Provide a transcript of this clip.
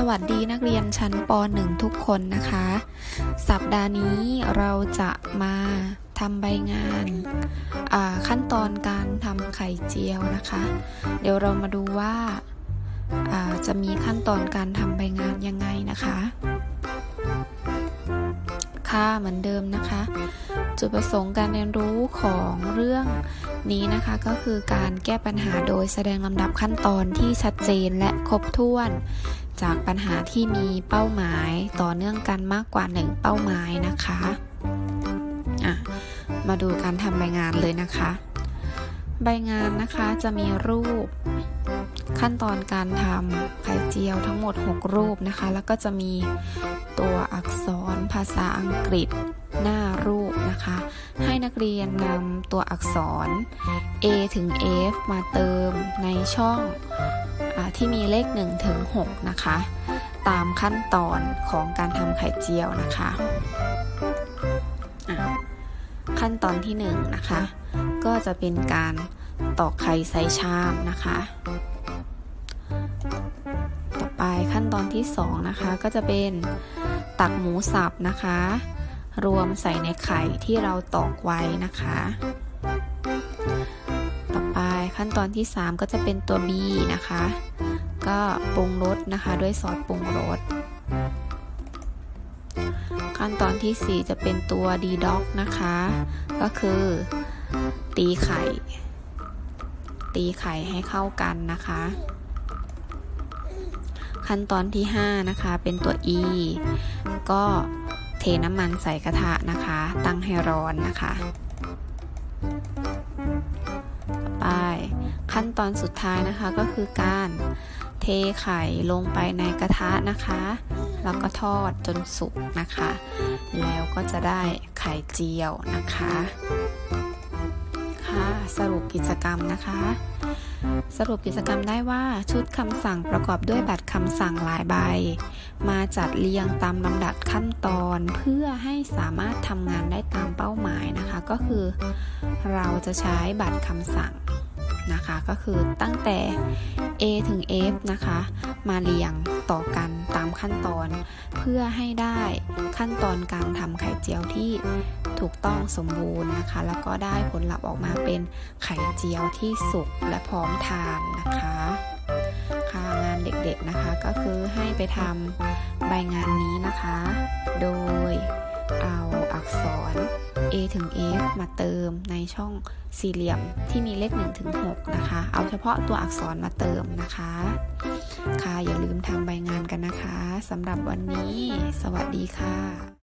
สวัสดีนักเรียนชั้นป .1 ทุกคนนะคะ สัปดาห์นี้เราจะมาทำใบงานอ่าขั้นตอนการทำไข่เจียวนะคะ เดี๋ยวเรามาดูว่าอ่าจะมีขั้นตอนการทำใบงานยังไงนะคะ ค่ะเหมือนเดิมนะคะ จุดประสงค์การเรียนรู้ของเรื่องนี้นะคะก็คือการแก้ปัญหาโดยแสดงลำดับขั้นตอนที่ชัดเจนและครบถ้วน จากปัญหาที่มีเป้าหมายต่อเนื่องกันมากกว่า 1 เป้าหมายนะคะะมาดูการทำใบงานเลยนะคะ ใบงานนะคะจะมีรูปขั้นตอนการทำไข่เจียวทั้งหมด 6 รูปนะคะ แล้วก็จะมีตัวอักษรภาษาอังกฤษหน้ารูปนะคะ ให้นักเรียนนำตัวอักษร A ถึง F มาเติมในช่อง ที่มีเลข1ถึง6นะคะ ตามขั้นตอนของการทำไข่เจียวนะคะะขั้นตอนที่1นะคะ ก็จะเป็นการตอกไข่ใส่ชามนะคะ ต่อไปขั้นตอนที่2นะคะก็จะเป็นตักหมูสับนะคะ รวมใส่ในไข่ที่เราตอกไว้นะคะ ขั้นตอนที่ 3 ก็จะเป็นตัว B นะคะ ก็ปรุงรสนะคะด้วยซอสปรุงรสขั้นตอนที่ 4 จะเป็นตัว D dog นะคะ ก็คือตีไข่ ตีไข่ให้เข้ากันนะคะ ขั้นตอนที่ 5 นะคะ เป็นตัว E ก็เทน้ำมันใส่กระทะนะคะ ตั้งให้ร้อนนะคะ ขั้นตอนสุดท้ายนะคะก็คือการเทไข่ลงไปในกระทะนะคะ แล้วก็ทอดจนสุกนะคะ แล้วก็จะได้ไข่เจียวนะคะค่ะสรุปกิจกรรมนะคะ สรุปกิจกรรมได้ว่าชุดคำสั่งประกอบด้วยบัตรคำสั่งหลายใบ มาจัดเรียงตามลำดับขั้นตอนเพื่อให้สามารถทำงานได้ตามเป้าหมายนะคะ ก็คือ เราจะใช้บัตรคำสั่ง นะคะ ก็คือตั้งแต่ A ถึง F นะคะ มาเรียงต่อกันตามขั้นตอน เพื่อให้ได้ขั้นตอนการทำไข่เจียวที่ถูกต้องสมบูรณ์นะคะ แล้วก็ได้ผลลัพธ์ออกมาเป็นไข่เจียวที่สุกและพร้อมทานนะคะค่ะงานเด็กๆนะคะก็คือให้ไปทำใบงานนี้นะคะ โดย เอาอักษร A ถึง F มาเติมในช่องสี่เหลี่ยมที่มีเลข1ถึง6นะคะ เอาเฉพาะตัวอักษรมาเติมนะคะ ค่ะอย่าลืมทำใบงานกันนะคะสำหรับวันนี้ สวัสดีค่ะ